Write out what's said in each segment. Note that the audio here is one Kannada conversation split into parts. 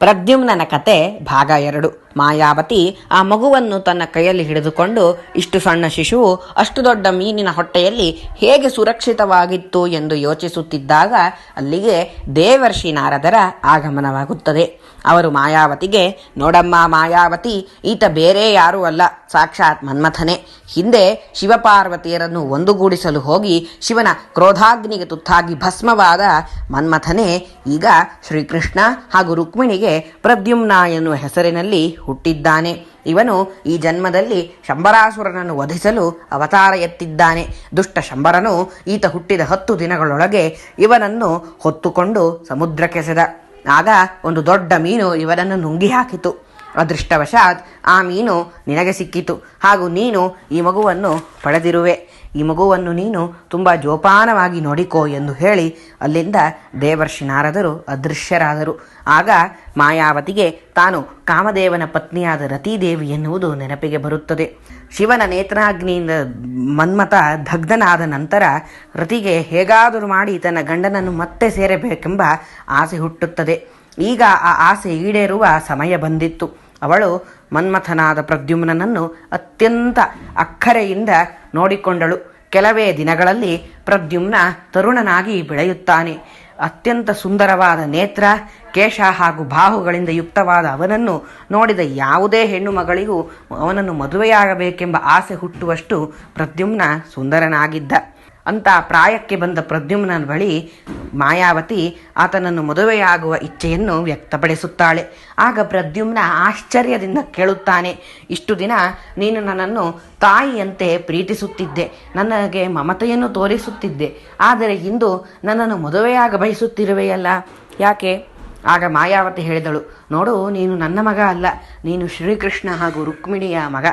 ಪ್ರದ್ಯುಮ್ನನ ಕತೆ ಭಾಗ ಎರಡು. ಮಾಯಾವತಿ ಆ ಮಗುವನ್ನು ತನ್ನ ಕೈಯಲ್ಲಿ ಹಿಡಿದುಕೊಂಡು, ಇಷ್ಟು ಸಣ್ಣ ಶಿಶುವು ಅಷ್ಟು ದೊಡ್ಡ ಮೀನಿನ ಹೊಟ್ಟೆಯಲ್ಲಿ ಹೇಗೆ ಸುರಕ್ಷಿತವಾಗಿತ್ತು ಎಂದು ಯೋಚಿಸುತ್ತಿದ್ದಾಗ ಅಲ್ಲಿಗೆ ದೇವರ್ಷಿ ನಾರದರ ಆಗಮನವಾಗುತ್ತದೆ. ಅವರು ಮಾಯಾವತಿಗೆ, ನೋಡಮ್ಮ ಮಾಯಾವತಿ, ಈತ ಬೇರೆ ಯಾರೂ ಅಲ್ಲ, ಸಾಕ್ಷಾತ್ ಮನ್ಮಥನೇ. ಹಿಂದೆ ಶಿವಪಾರ್ವತಿಯರನ್ನು ಒಂದುಗೂಡಿಸಲು ಹೋಗಿ ಶಿವನ ಕ್ರೋಧಾಗ್ನಿಗೆ ತುತ್ತಾಗಿ ಭಸ್ಮವಾದ ಮನ್ಮಥನೇ ಈಗ ಶ್ರೀಕೃಷ್ಣ ಹಾಗೂ ರುಕ್ಮಿಣಿಗೆ ಪ್ರದ್ಯುಮ್ನ ಎನ್ನುವ ಹೆಸರಿನಲ್ಲಿ ಹುಟ್ಟಿದ್ದಾನೆ. ಇವನು ಈ ಜನ್ಮದಲ್ಲಿ ಶಂಬರಾಸುರನನ್ನು ವಧಿಸಲು ಅವತಾರ ಎತ್ತಿದ್ದಾನೆ. ದುಷ್ಟ ಶಂಬರನು ಈತ ಹುಟ್ಟಿದ ಹತ್ತು ದಿನಗಳೊಳಗೆ ಇವನನ್ನು ಹೊತ್ತುಕೊಂಡು ಸಮುದ್ರಕ್ಕೆಸೆದ. ಆಗ ಒಂದು ದೊಡ್ಡ ಮೀನು ಇವನನ್ನು ನುಂಗಿ ಹಾಕಿತು. ಅದೃಷ್ಟವಶಾತ್ ಆ ಮೀನು ನಿನಗೆ ಸಿಕ್ಕಿತು. ಹಾಗೂ ನೀನು ಈ ಮಗುವನ್ನು ಪಡೆದಿರುವೆ. ಈ ಮಗುವನ್ನು ನೀನು ತುಂಬ ಜೋಪಾನವಾಗಿ ನೋಡಿಕೋ ಎಂದು ಹೇಳಿ ಅಲ್ಲಿಂದ ದೇವರ್ಷಿ ನಾರದರು ಅದೃಶ್ಯರಾದರು. ಆಗ ಮಾಯಾವತಿಗೆ ತಾನು ಕಾಮದೇವನ ಪತ್ನಿಯಾದ ರತೀದೇವಿ ಎನ್ನುವುದು ನೆನಪಿಗೆ ಬರುತ್ತದೆ. ಶಿವನ ನೇತ್ರಾಗ್ನಿಯಿಂದ ಮನ್ಮಥ ದಗ್ಧನಾದ ನಂತರ ರತಿಗೆ ಹೇಗಾದರೂ ಮಾಡಿ ತನ್ನ ಗಂಡನನ್ನು ಮತ್ತೆ ಸೇರಬೇಕೆಂಬ ಆಸೆ ಹುಟ್ಟುತ್ತದೆ. ಈಗ ಆ ಆಸೆ ಈಡೇರುವ ಸಮಯ ಬಂದಿತ್ತು. ಅವಳು ಮನ್ಮಥನಾದ ಪ್ರದ್ಯುಮ್ನನನ್ನು ಅತ್ಯಂತ ಅಕ್ಕರೆಯಿಂದ ನೋಡಿಕೊಂಡಳು. ಕೆಲವೇ ದಿನಗಳಲ್ಲಿ ಪ್ರದ್ಯುಮ್ನ ತರುಣನಾಗಿ ಬೆಳೆಯುತ್ತಾನೆ. ಅತ್ಯಂತ ಸುಂದರವಾದ ನೇತ್ರ, ಕೇಶ ಹಾಗೂ ಬಾಹುಗಳಿಂದ ಯುಕ್ತವಾದ ಅವನನ್ನು ನೋಡಿದ ಯಾವುದೇ ಹೆಣ್ಣು ಮಗಳಿಗೂ ಅವನನ್ನು ಮದುವೆಯಾಗಬೇಕೆಂಬ ಆಸೆ ಹುಟ್ಟುವಷ್ಟು ಪ್ರದ್ಯುಮ್ನ ಸುಂದರನಾಗಿದ್ದ. ಅಂತ ಪ್ರಾಯಕ್ಕೆ ಬಂದ ಪ್ರದ್ಯುಮ್ನ ಬಳಿ ಮಾಯಾವತಿ ಆತನನ್ನು ಮದುವೆಯಾಗುವ ಇಚ್ಛೆಯನ್ನು ವ್ಯಕ್ತಪಡಿಸುತ್ತಾಳೆ. ಆಗ ಪ್ರದ್ಯುಮ್ನ ಆಶ್ಚರ್ಯದಿಂದ ಕೇಳುತ್ತಾನೆ, ಇಷ್ಟು ದಿನ ನೀನು ನನ್ನನ್ನು ತಾಯಿಯಂತೆ ಪ್ರೀತಿಸುತ್ತಿದ್ದೆ, ನನಗೆ ಮಮತೆಯನ್ನು ತೋರಿಸುತ್ತಿದ್ದೆ, ಆದರೆ ಇಂದು ನನ್ನನ್ನು ಮದುವೆಯಾಗ ಬಯಸುತ್ತಿರುವೆಯಲ್ಲ. ಯಾಕೆ? ಆಗ ಮಾಯಾವತಿ ಹೇಳಿದಳು, ನೋಡು, ನೀನು ನನ್ನ ಮಗ ಅಲ್ಲ, ನೀನು ಶ್ರೀಕೃಷ್ಣ ಹಾಗೂ ರುಕ್ಮಿಣಿಯ ಮಗ.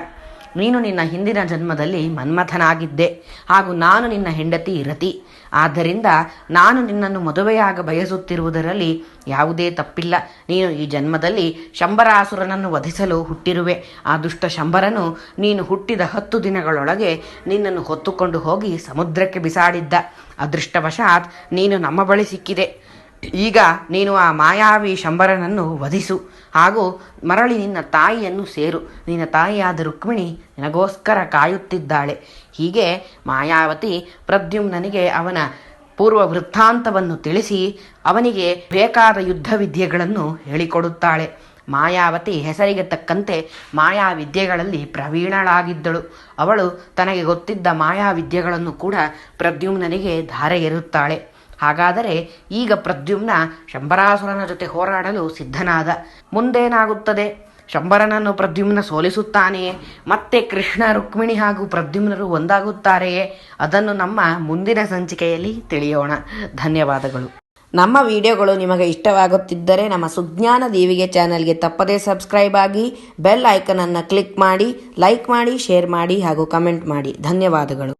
ನೀನು ನಿನ್ನ ಹಿಂದಿನ ಜನ್ಮದಲ್ಲಿ ಮನ್ಮಥನಾಗಿದ್ದೆ ಹಾಗೂ ನಾನು ನಿನ್ನ ಹೆಂಡತಿ ರತಿ. ಆದ್ದರಿಂದ ನಾನು ನಿನ್ನನ್ನು ಮದುವೆಯಾಗ ಬಯಸುತ್ತಿರುವುದರಲ್ಲಿ ಯಾವುದೇ ತಪ್ಪಿಲ್ಲ. ನೀನು ಈ ಜನ್ಮದಲ್ಲಿ ಶಂಬರಾಸುರನನ್ನು ವಧಿಸಲು ಹುಟ್ಟಿರುವೆ. ಆ ದುಷ್ಟ ಶಂಬರನು ನೀನು ಹುಟ್ಟಿದ ಹತ್ತು ದಿನಗಳೊಳಗೆ ನಿನ್ನನ್ನು ಹೊತ್ತುಕೊಂಡು ಹೋಗಿ ಸಮುದ್ರಕ್ಕೆ ಬಿಸಾಡಿದ್ದ. ಅದೃಷ್ಟವಶಾತ್ ನೀನು ನಮ್ಮ ಬಳಿ ಸಿಕ್ಕಿದೆ. ಈಗ ನೀನು ಆ ಮಾಯಾವಿ ಶಂಬರನನ್ನು ವಧಿಸು. ಹಾಗೂ ಮರಳಿ ನಿನ್ನ ತಾಯಿಯನ್ನು ಸೇರು. ನಿನ್ನ ತಾಯಿಯಾದ ರುಕ್ಮಿಣಿ ನಿನಗೋಸ್ಕರ ಕಾಯುತ್ತಿದ್ದಾಳೆ. ಹೀಗೆ ಮಾಯಾವತಿ ಪ್ರದ್ಯುಮ್ನನಿಗೆ ಅವನ ಪೂರ್ವ ವೃತ್ತಾಂತವನ್ನು ತಿಳಿಸಿ ಅವನಿಗೆ ಬೇಕಾದ ಯುದ್ಧ ವಿದ್ಯೆಗಳನ್ನು ಹೇಳಿಕೊಡುತ್ತಾಳೆ. ಮಾಯಾವತಿ ಹೆಸರಿಗೆ ತಕ್ಕಂತೆ ಮಾಯಾ ವಿದ್ಯೆಗಳಲ್ಲಿ ಪ್ರವೀಣಳಾಗಿದ್ದಳು. ಅವಳು ತನಗೆ ಗೊತ್ತಿದ್ದ ಮಾಯಾ ವಿದ್ಯೆಗಳನ್ನು ಕೂಡ ಪ್ರದ್ಯುಮ್ನನಿಗೆ ಧಾರೆಗೆರುತ್ತಾಳೆ. ಹಾಗಾದರೆ ಈಗ ಪ್ರದ್ಯುಮ್ನ ಶಂಬರಾಸುರನ ಜೊತೆ ಹೋರಾಡಲು ಸಿದ್ಧನಾದ. ಮುಂದೇನಾಗುತ್ತದೆ? ಶಂಬರನನ್ನು ಪ್ರದ್ಯುಮ್ನ ಸೋಲಿಸುತ್ತಾನೆಯೇ? ಮತ್ತೆ ಕೃಷ್ಣ, ರುಕ್ಮಿಣಿ ಹಾಗೂ ಪ್ರದ್ಯುಮ್ನರು ಒಂದಾಗುತ್ತಾರೆಯೇ? ಅದನ್ನು ನಮ್ಮ ಮುಂದಿನ ಸಂಚಿಕೆಯಲ್ಲಿ ತಿಳಿಯೋಣ. ಧನ್ಯವಾದಗಳು. ನಮ್ಮ ವಿಡಿಯೋಗಳು ನಿಮಗೆ ಇಷ್ಟವಾಗುತ್ತಿದ್ದರೆ ನಮ್ಮ ಸುಜ್ಞಾನ ದೀವಿಗೆ ಚಾನಲ್ಗೆ ತಪ್ಪದೇ ಸಬ್ಸ್ಕ್ರೈಬ್ ಆಗಿ, ಬೆಲ್ ಐಕನನ್ನು ಕ್ಲಿಕ್ ಮಾಡಿ, ಲೈಕ್ ಮಾಡಿ, ಶೇರ್ ಮಾಡಿ ಹಾಗೂ ಕಮೆಂಟ್ ಮಾಡಿ. ಧನ್ಯವಾದಗಳು.